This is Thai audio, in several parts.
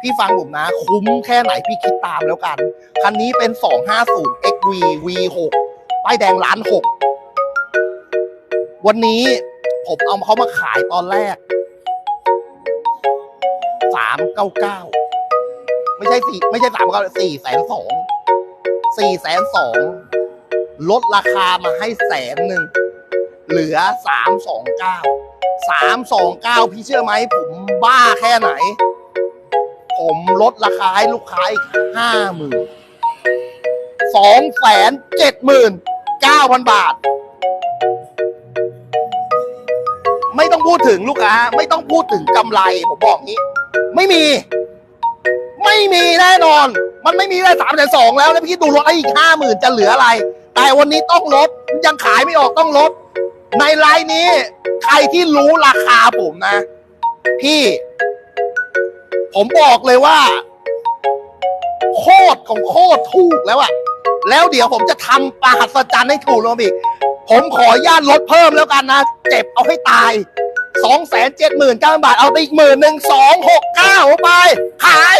พี่ฟังผมนะ คุ้มแค่ไหนพี่คิดตามแล้วกัน คันนี้เป็น 250 XV V6 ป้ายแดงล้านหกวันนี้ผมเอาเขามาขายตอนแรก 399 ไม่ใช่สี่ไม่ใช่สามเก้าสี่แสนสองสี่แสนสองลดราคามาให้แสนหนึ่งเหลือสามสองเก้าสามสองเก้าพี่เชื่อไหมผมบ้าแค่ไหน ผมลดราคาให้ลูกค้าอีกห้าหมื่นสองแสนเจ็ดหมื่นเก้าพันบาท ไม่ต้องพูดถึงลูกค้า ไม่ต้องพูดถึงกำไร ผมบอกงี้ ไม่มี ไม่มีแน่นอน มันไม่มีได้สามแสนสองแล้ว แล้วพี่ดูลดให้อีกห้าหมื่นจะเหลืออะไร แต่วันนี้ต้องลด ยังขายไม่ออกต้องลด ในไลน์นี้ ใครที่รู้ราคาผมนะ พี่ ผมบอกเลยว่า โคตรของโคตรถูกแล้วอะแล้วเดี๋ยวผมจะทำปาหัศจรรย์ให้ถูกลงมอีก ผมขออนุญาตลดเพิ่มแล้วกันนะ เจ็บเอาให้ตายสองแสนเจ็ดหมื่นเก้าบาท เอาไปอีกหมื่นหนึ่งสองหกเก้าไป ขาย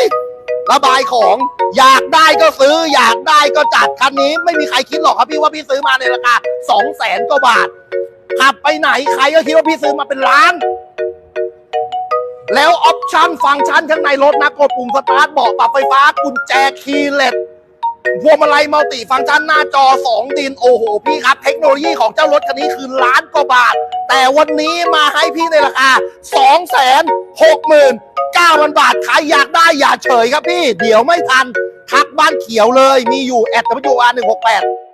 ระบายของอยากได้ก็ซื้อ อยากได้ก็จัดคันนี้ ไม่มีใครคิดหรอกครับพี่ว่าพี่ซื้อมาในราคาสองแสนกว่าบาทขับไปไหนใครก็คิดว่าพี่ซื้อมาเป็นล้าน แล้วออปชั่นฟังก์ชันข้างในรถนะกดปุ่มสตาร์ทเบาะปรับไฟฟ้ากุญแจคีย์เลสพวงมาลัยมัลติฟังก์ชันหน้าจอ 2 ดิน โอ้โห พี่ครับ เทคโนโลยีของเจ้ารถคันนี้คือล้านกว่าบาท แต่วันนี้มาให้พี่ในราคา 2 6 9 0 0 0 บาท ใครอยากได้อย่าเฉยครับพี่ เดี๋ยวไม่ทัน ทักบ้านเขียวเลยมีอยู่แอด WR 168